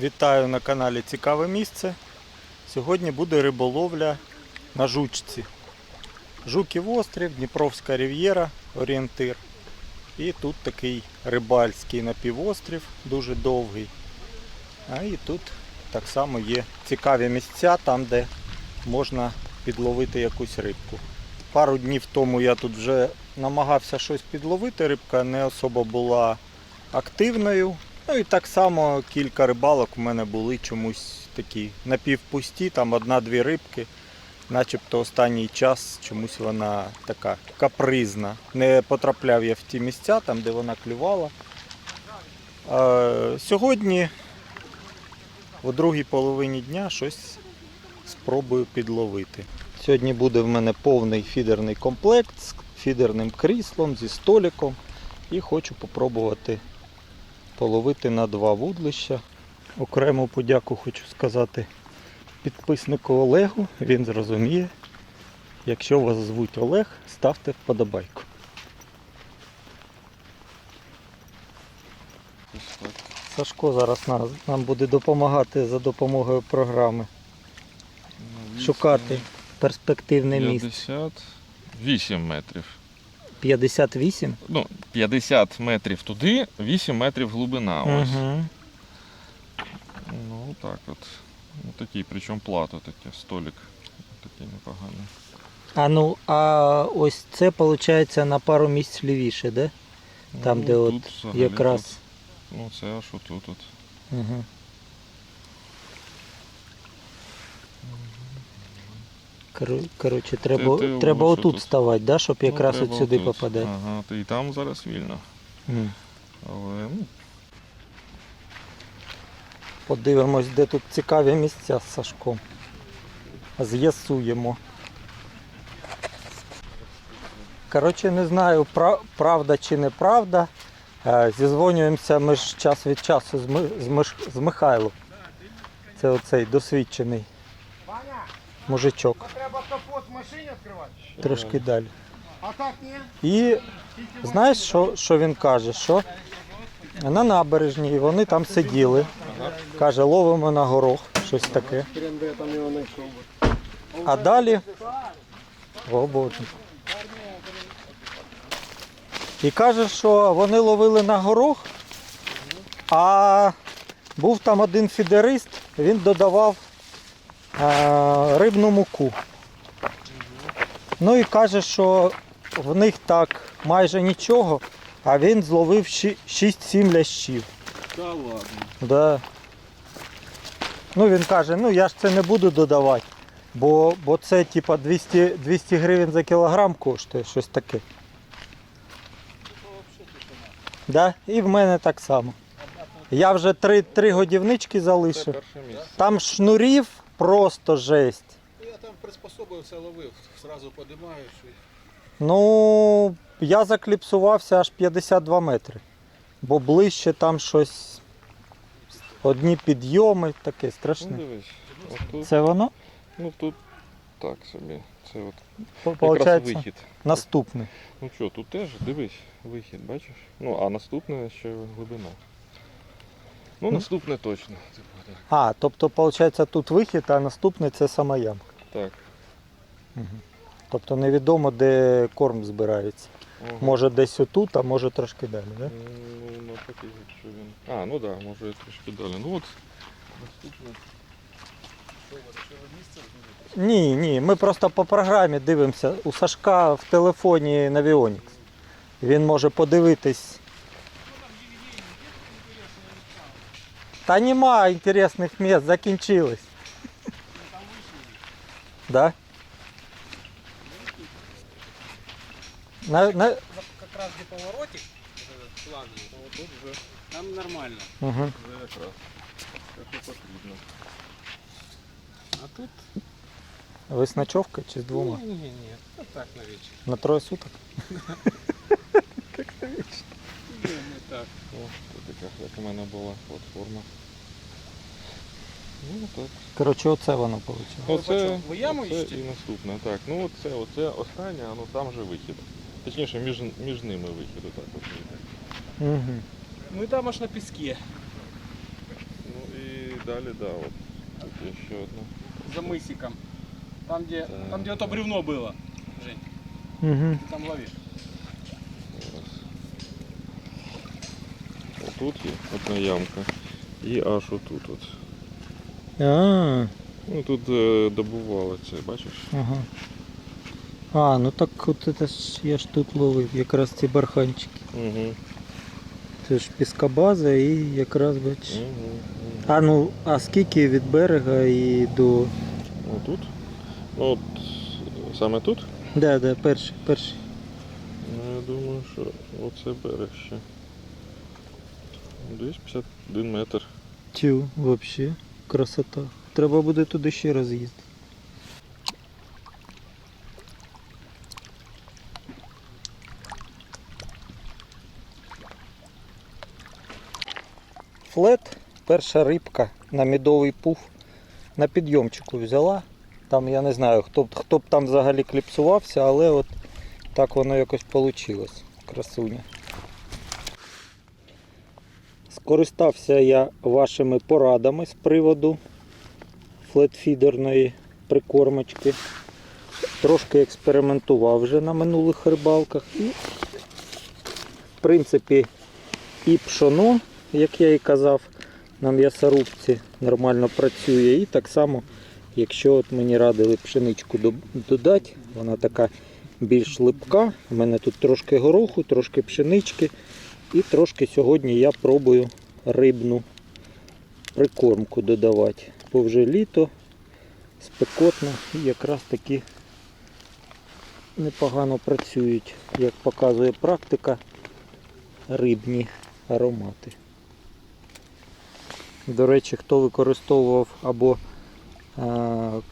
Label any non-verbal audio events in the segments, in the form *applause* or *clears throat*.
Вітаю на каналі Цікаве місце. Сьогодні буде риболовля на жучці. Жуків острів, Дніпровська рів'єра, орієнтир. І тут такий рибальський напівострів, дуже довгий. А і тут так само є цікаві місця, там де можна підловити якусь рибку. Пару днів тому я тут вже намагався щось підловити, рибка не особо була активною. Ну і так само кілька рибалок у мене були чомусь такі напівпусті, там одна-дві рибки. Начебто останній час чомусь вона така капризна. Не потрапляв я в ті місця, там де вона клювала. Е, сьогодні, у другій половині дня, щось спробую підловити. Сьогодні буде в мене повний фідерний комплект з фідерним кріслом, зі столиком. І хочу попробувати половити на два вудлища. Окрему подяку хочу сказати підписнику Олегу. Він зрозуміє. Якщо вас звуть Олег, ставте вподобайку. Сашко зараз нас, нам буде допомагати за допомогою програми шукати перспективне місце. 58 метрів. 58. Ну, 50 метрів туди, 8 метрів глибина. Ось. Угу. Ну так от. Ну, такий, причому плато таке, столик такий непоганий. А ну, а ось це виходить на пару місць лівіше, де? Там, Ну, де от взагалі якраз. Тут, ну це аж отут. От. Угу. Коротше, треба, ти треба отут отут. ставати, да, щоб якраз ну, от сюди отут. попадати. Ага, то і там зараз вільно. М. Але ну, Подивимось, де тут цікаві місця з Сашком. З'ясуємо. Коротше, не знаю, правда чи неправда. Е, Зізвонюємося ми ж час від часу з Михайлом. Це оцей досвідчений мужичок. Треба капот в машині відкривати. Трошки далі. А так ні? І знаєш, що, що він каже? Що на набережній вони там сиділи. Каже, ловимо на горох, щось таке. А далі. О боже. І каже, що вони ловили на горох, а був там один фідерист, він додавав рибну муку. Ну і каже, що в них так майже нічого, а він зловив 6-7 лящів. Та ладно. Да. Ну він каже, ну я ж це не буду додавати, бо, бо це типа 200, 200 гривень за кілограм коштує, щось таке. Да? І в мене так само. Я вже три, три годівнички залишив. Там шнурів просто жесть. Я там приспособився, ловив, зразу подимаєш. І... Ну, я закліпсувався аж 52 метри. Бо ближче там щось. Одні підйоми, таке Ну страшне. дивись, отут, Це воно? ну тут так собі. Це от По- якраз Получається, вихід. наступне. Ну що, тут теж дивись, вихід, бачиш? Ну, а наступне ще глибина. Ну, Ну. наступне точно. Типу, так. А, тобто, виходить, тут вихід, а наступне це сама ямка. так. Тобто невідомо, де корм збирається. Ага. Може десь отут, а може трошки далі. Да? Ну, навпаки, якщо він. А, ну так, да, може і трішки далі. Ну от наступне. Ні, ні, ми просто по програмі дивимося. У Сашка в телефоні Navionics. Він може подивитись. Та нема інтересних місць, закінчились. Да? На, на... Как раз где поворотик э, плавный, то вот тут уже там нормально. Угу. Вже якраз. Те, що потрібно. А тут? Ви з ночовкою чи з двома? Не, не, не. Вот так на вечер. На троє суток? *laughs* *laughs* Не, не так. О, це така, як у мене була платформа. Ну так. Коротше, оце воно вийшло. Оце, Ви яму оце ищете? і наступне. Так, ну оце, оце останнє, а ну там же вихід. Точніше, між, між ними вихід. Отак от. Угу. Ну и там аж на песке. Ну і далі, да, от. Тут є ще одна. За мысиком. Там, где, Так. там, где то бревно было. Жень, Угу. ты там ловишь. Отут є одна ямка. І аж отут от. А, Ну тут е, добували це, бачиш? ага. А, ну так от це ж я ж тут ловив, якраз ці барханчики. Угу. Це ж піскобаза і якраз бачиш. Угу. А ну, а скільки від берега і до. Отут. Ну от саме тут? Да, да, перший, перший. Ну я думаю, що оце берег ще. Десь 51 метр. Тю, вообще, красота. Треба буде туди ще раз їздити. Флет, перша рибка на мідовий пуф на підйомчику взяла. Там я не знаю, хто, хто б там взагалі кліпсувався, але от так воно якось вийшло. Красуня. Скористався я вашими порадами з приводу флетфідерної прикормочки. Трошки експериментував вже на минулих рибалках. І, в принципі, і пшоно, як я і казав, на м'ясорубці нормально працює. І так само, якщо от мені радили пшеничку додати, вона така більш липка. У мене тут трошки гороху, трошки пшенички. І трошки сьогодні я пробую рибну прикормку додавати. Бо вже літо, спекотно і якраз таки непогано працюють, як показує практика, рибні аромати. До речі, хто використовував або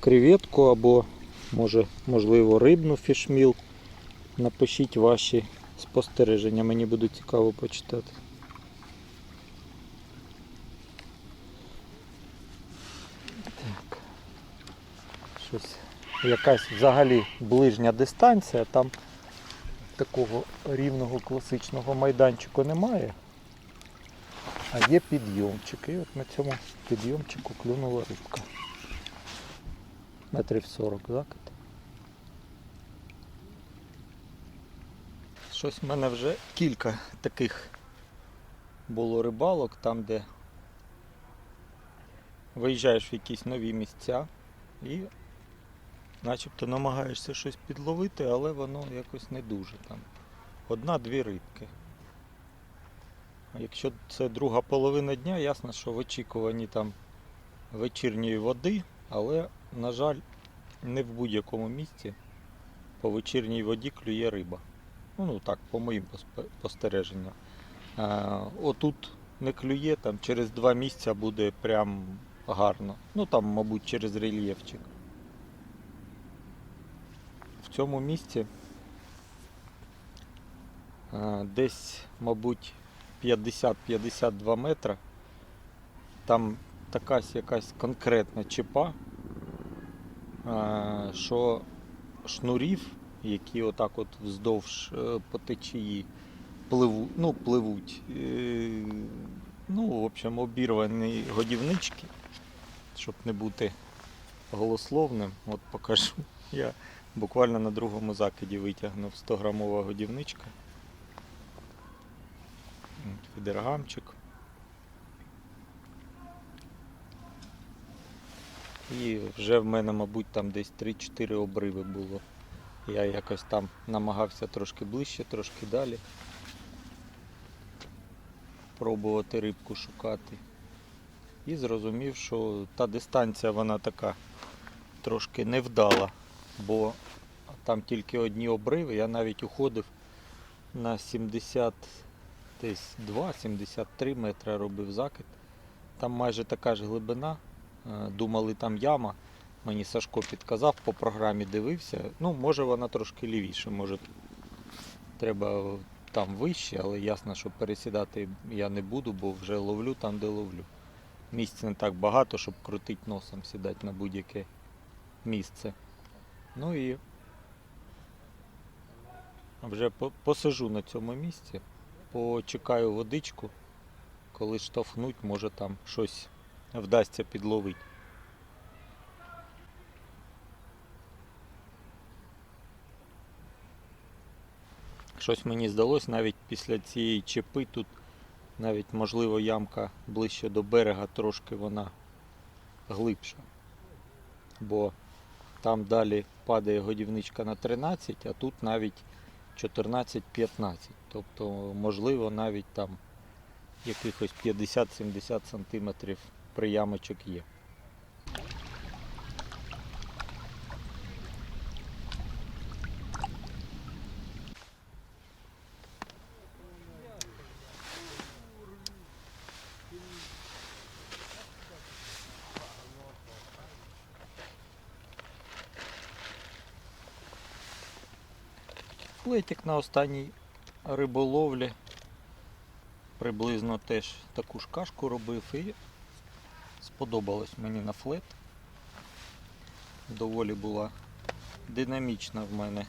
креветку, або може, можливо рибну фішміл, напишіть ваші спостереження, мені буде цікаво почитати. Так. Щось якась взагалі ближня дистанція, там такого рівного класичного майданчику немає. А є підйомчик. І от на цьому підйомчику клюнула рибка. Метрів 40 закид. Щось в мене вже кілька таких було рибалок, там де виїжджаєш в якісь нові місця і начебто намагаєшся щось підловити, але воно якось не дуже там. Одна-дві рибки. Якщо це друга половина дня, ясно, що в очікуванні там вечірньої води, але, на жаль, не в будь-якому місці по вечірній воді клює риба. Ну, ну так, по моїм спостереженням. А, отут не клює, там через два місця буде прям гарно. Ну там, мабуть, через рельєфчик. В цьому місці а, десь, мабуть, 50-52 метра. Там така якась конкретна чіпа, а, що шнурів, які отак от вздовж е, по течії пливуть, ну, пливуть. Ну, в общем, обірвані годівнички, щоб не бути голословним. От покажу. Я буквально на другому закиді витягнув 100 грамова годівничка. От, Фідергамчик. І вже в мене, мабуть, там десь 3-4 обриви було. Я якось там намагався трошки ближче, трошки далі. Пробувати рибку шукати. І зрозумів, що та дистанція вона така трошки невдала, бо там тільки одні обриви, я навіть уходив на 70 десь 2-73 метри робив закид. Там майже така ж глибина. Е, Думали, там яма. Мені Сашко підказав, по програмі дивився. Ну, може вона трошки лівіше, може треба там вище, але ясно, що пересідати я не буду, бо вже ловлю там, де ловлю. Місця не так багато, щоб крутити носом, сідати на будь-яке місце. Ну і вже посижу на цьому місці, почекаю водичку, коли штовхнуть, може там щось вдасться підловити. Щось мені здалося, навіть після цієї чепи тут навіть можливо ямка ближче до берега, трошки вона глибша. Бо там далі падає годівничка на 13, а тут навіть 14-15. Тобто, можливо, навіть там якихось 50-70 сантиметрів приямочок є. Флетик на останній риболовлі приблизно теж таку ж кашку робив і сподобалось мені на флет. Доволі була динамічна в мене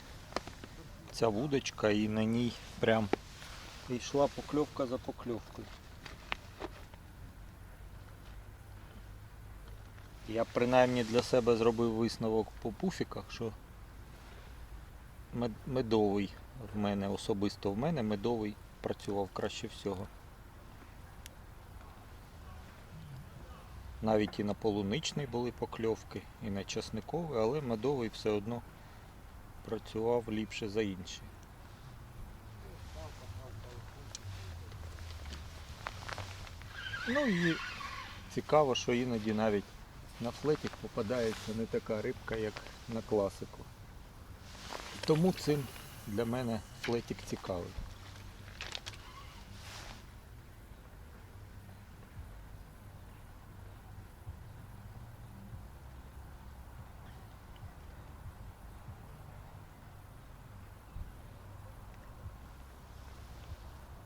ця вудочка і на ній прям йшла покльовка за покльовкою. Я принаймні для себе зробив висновок по пуфіках, що медовий в мене особисто в мене медовий працював краще всього. Навіть і на полуничний були покльовки, і на часниковий, але медовий все одно працював ліпше за інші. Ну і цікаво, що іноді навіть на флетік попадається не така рибка, як на класику. Тому цим для мене флетік цікавий.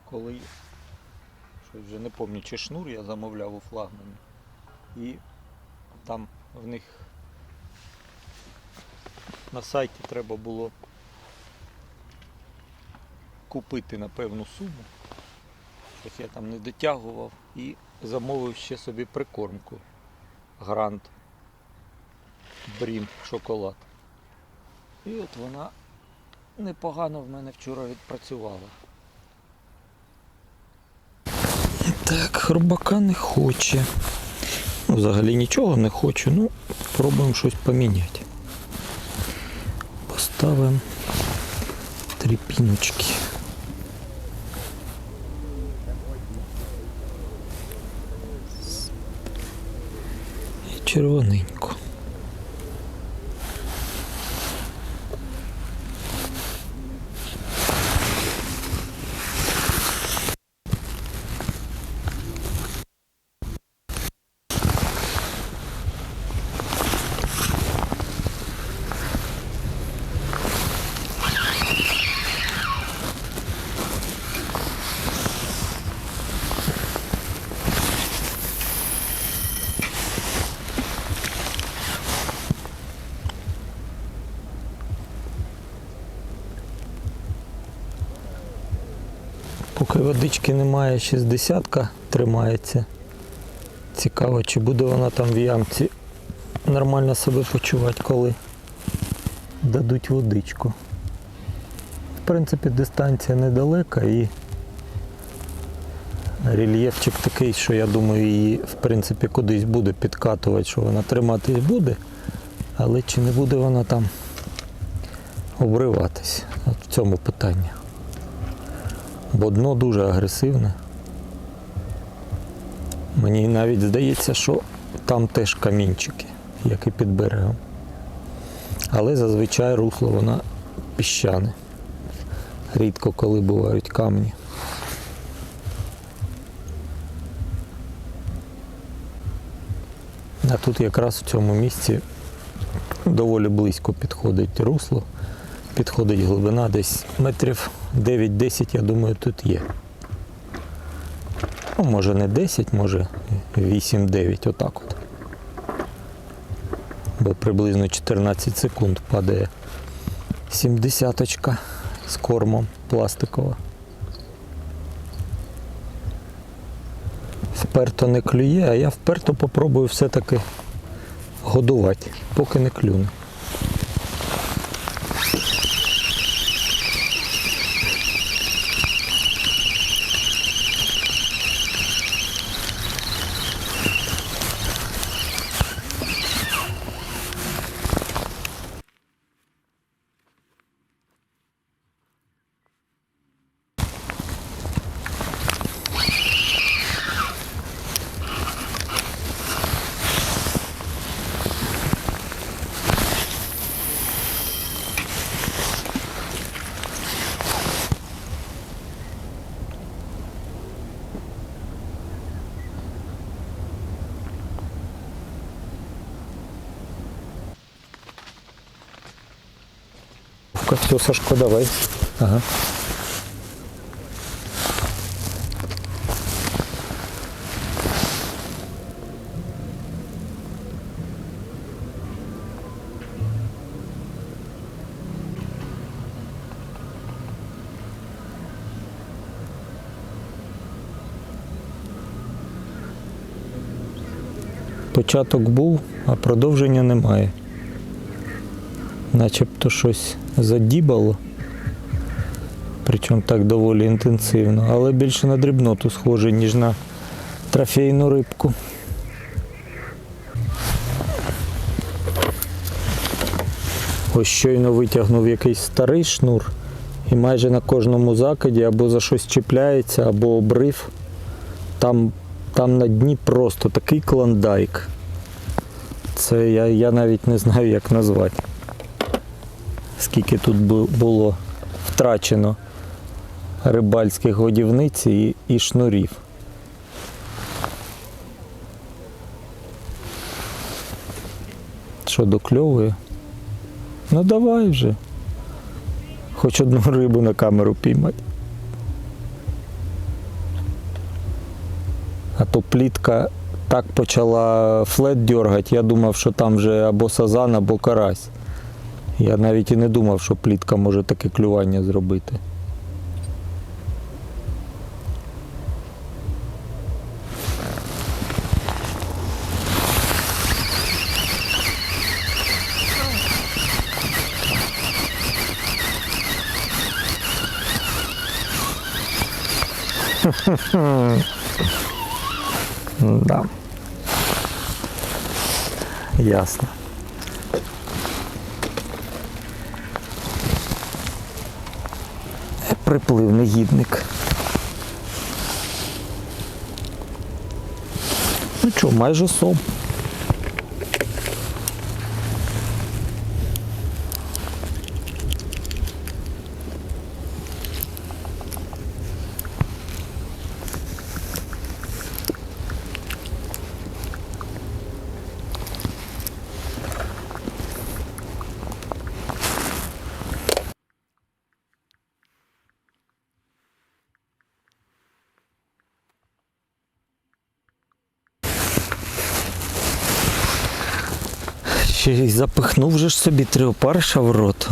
Коли щось вже не пам'ятаю, чи шнур я замовляв у флагмані. І там в них на сайті треба було купити на певну суму. Щось я там не дотягував і замовив ще собі прикормку. Грант Брім шоколад. І от вона непогано в мене вчора відпрацювала. Так, хробака не хоче. Ну, взагалі нічого не хочу, ну пробуємо щось поміняти. Поставимо три піночки. І червоненьку. Поки водички немає, 60 тримається. Цікаво, чи буде вона там в ямці нормально себе почувати, коли дадуть водичку. В принципі, дистанція недалека і рельєфчик такий, що я думаю, її в принципі кудись буде підкатувати, що вона триматись буде, але чи не буде вона там обриватись? От в цьому питання. Бо дно дуже агресивне. Мені навіть здається, що там теж камінчики, як і під берегом. Але зазвичай русло вона піщане. Рідко коли бувають камні. А тут якраз в цьому місці доволі близько підходить русло, підходить глибина десь метрів 9-10, я думаю, тут є. Ну, може не 10, може 8-9, отак от. Бо приблизно 14 секунд падає 70 з кормом пластикова. Вперто не клює, а я вперто попробую все-таки годувати, поки не клюне. Все, Сашко, давай. Ага. Початок був, а продовження немає. Начебто щось задібало. Причому так доволі інтенсивно, але більше на дрібноту схоже, ніж на трофейну рибку. Ось щойно витягнув якийсь старий шнур і майже на кожному закиді або за щось чіпляється, або обрив. Там, там на дні просто такий клондайк. Це я, я навіть не знаю, як назвати скільки тут було втрачено рибальських годівниць і, і шнурів. Що докльовує? Ну давай вже. Хоч одну рибу на камеру піймати. А то плітка так почала флет дергати, я думав, що там вже або сазан, або карась. Я навіть і не думав, що плітка може таке клювання зробити. *laughs* Да. Ясно. Приплив негідник. Ну що, майже сом. Ще й запихнув же ж собі три опариша в рот.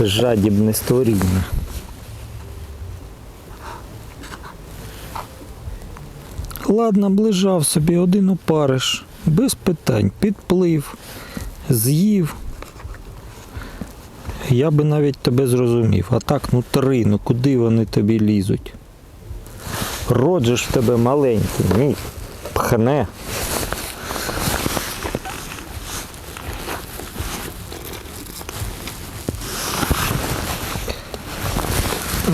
Жадібне створіння. Ладно, ближав собі один опариш, без питань, підплив, з'їв. Я би навіть тебе зрозумів. А так, ну три, ну куди вони тобі лізуть? Рот же ж в тебе маленький, ні, пхне.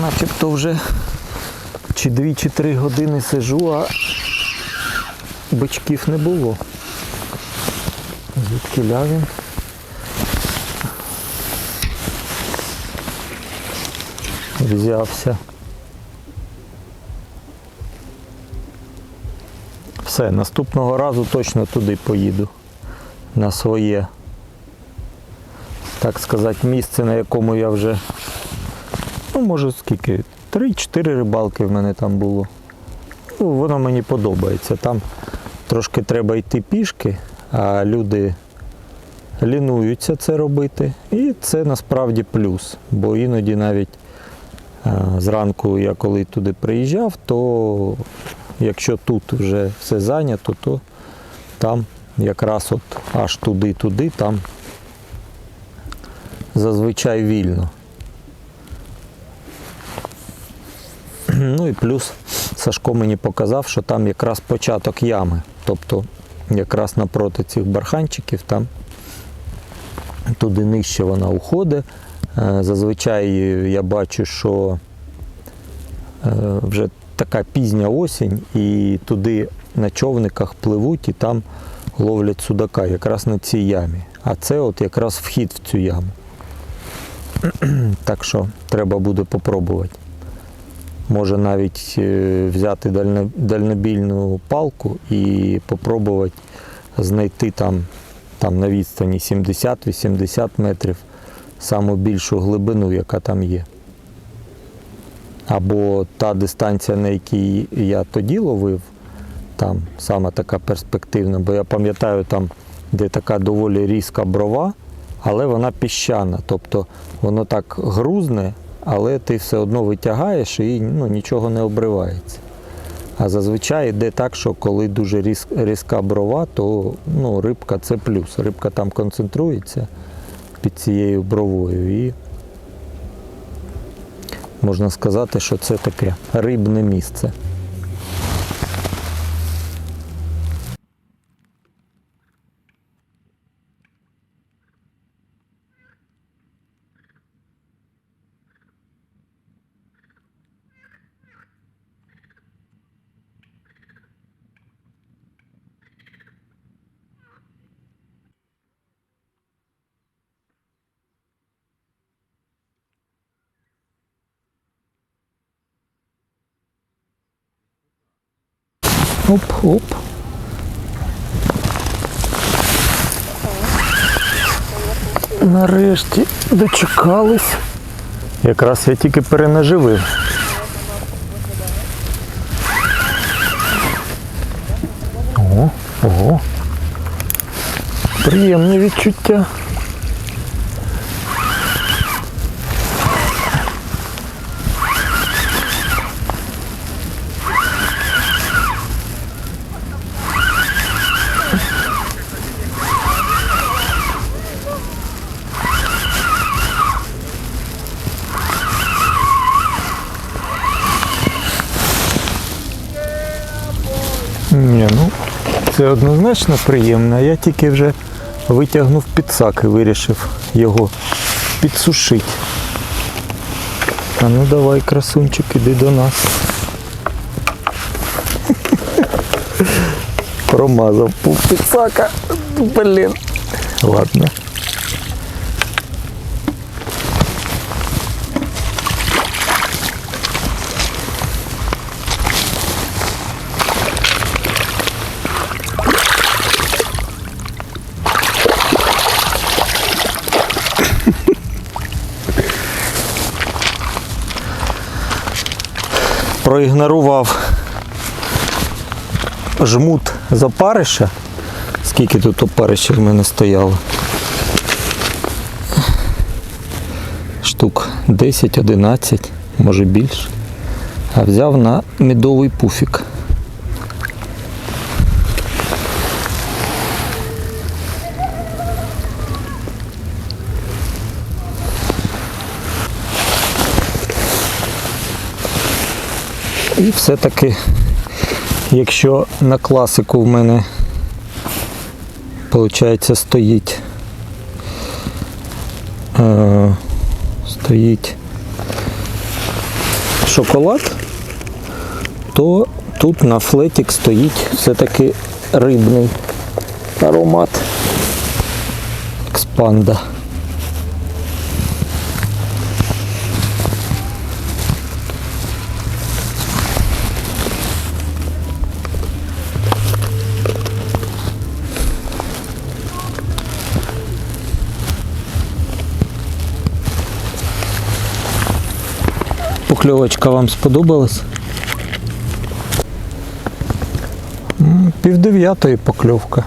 Начебто вже чи дві, чи три години сижу, а бичків не було. Звідки він? Взявся. Все, наступного разу точно туди поїду. На своє, так сказати, місце, на якому я вже Може, скільки? Три-чотири рибалки в мене там було. Ну, воно мені подобається. Там трошки треба йти пішки, а люди лінуються це робити. І це насправді плюс. Бо іноді навіть зранку я коли туди приїжджав, то якщо тут вже все зайнято, то там якраз от аж туди-туди, там зазвичай вільно. Ну і плюс Сашко мені показав, що там якраз початок ями. Тобто якраз напроти цих барханчиків там туди нижче вона уходить. Е, Зазвичай я бачу, що е, вже така пізня осінь, і туди на човниках пливуть і там ловлять судака якраз на цій ямі. А це от якраз вхід в цю яму. *clears throat* Так що треба буде попробувати. Може навіть е, взяти дальнобільну палку і попробувати знайти там, там на відстані 70-80 метрів саму більшу глибину, яка там є. Або та дистанція, на якій я тоді ловив, там саме така перспективна, бо я пам'ятаю там, де така доволі різка брова, але вона піщана. Тобто воно так грузне, але ти все одно витягаєш і ну, нічого не обривається. А зазвичай йде так, що коли дуже різ, різка брова, то ну, рибка це плюс. Рибка там концентрується під цією бровою. І можна сказати, що це таке рибне місце. Оп, оп. Нарешті дочекались. Якраз я тільки перенаживив. Ого, ого. Приємні відчуття. Це однозначно приємно. Я тільки вже витягнув підсак і вирішив його підсушити. А ну давай, красунчик, іди до нас. Промазав підсака. Блін. Ладно. Проігнорував жмут з. Скільки тут опарища в мене стояло? Штук 10-11, може більше. А взяв на медовий пуфік. Все-таки, якщо на класику в мене виходить стоїть е, стоїть шоколад, то тут на флетік стоїть все-таки рибний аромат експанда. Покльовочка вам сподобалась? М, Пів дев'ятої покльовка.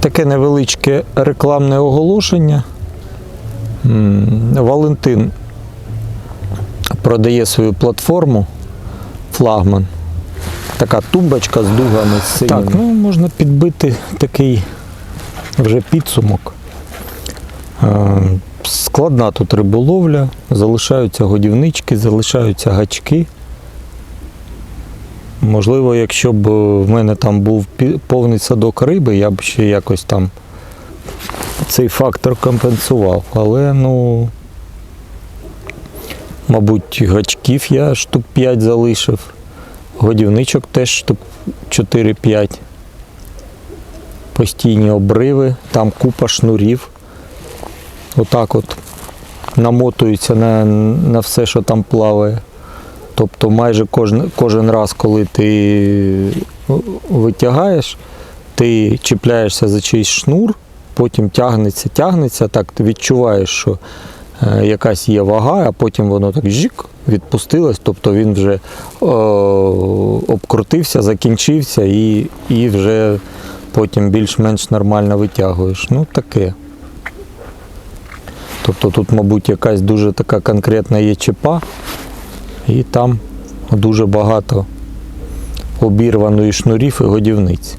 Таке невеличке рекламне оголошення. Валентин продає свою платформу флагман. Така тумбочка з дугами з синіми. Так, ну можна підбити такий вже підсумок. Е, Складна тут риболовля, залишаються годівнички, залишаються гачки. Можливо, якщо б в мене там був повний садок риби, я б ще якось там цей фактор компенсував. Але ну, мабуть, гачків я штук 5 залишив, годівничок теж штук 4-5. Постійні обриви, там купа шнурів. Отак от намотуються на, на все, що там плаває. Тобто майже кожен, кожен раз, коли ти витягаєш, ти чіпляєшся за чийсь шнур, потім тягнеться, тягнеться, так ти відчуваєш, що е, якась є вага, а потім воно так жік, відпустилось, тобто він вже е, обкрутився, закінчився і, і вже потім більш-менш нормально витягуєш. Ну таке. Тобто тут, мабуть, якась дуже така конкретна є чепа, і там дуже багато обірваної шнурів і годівниць.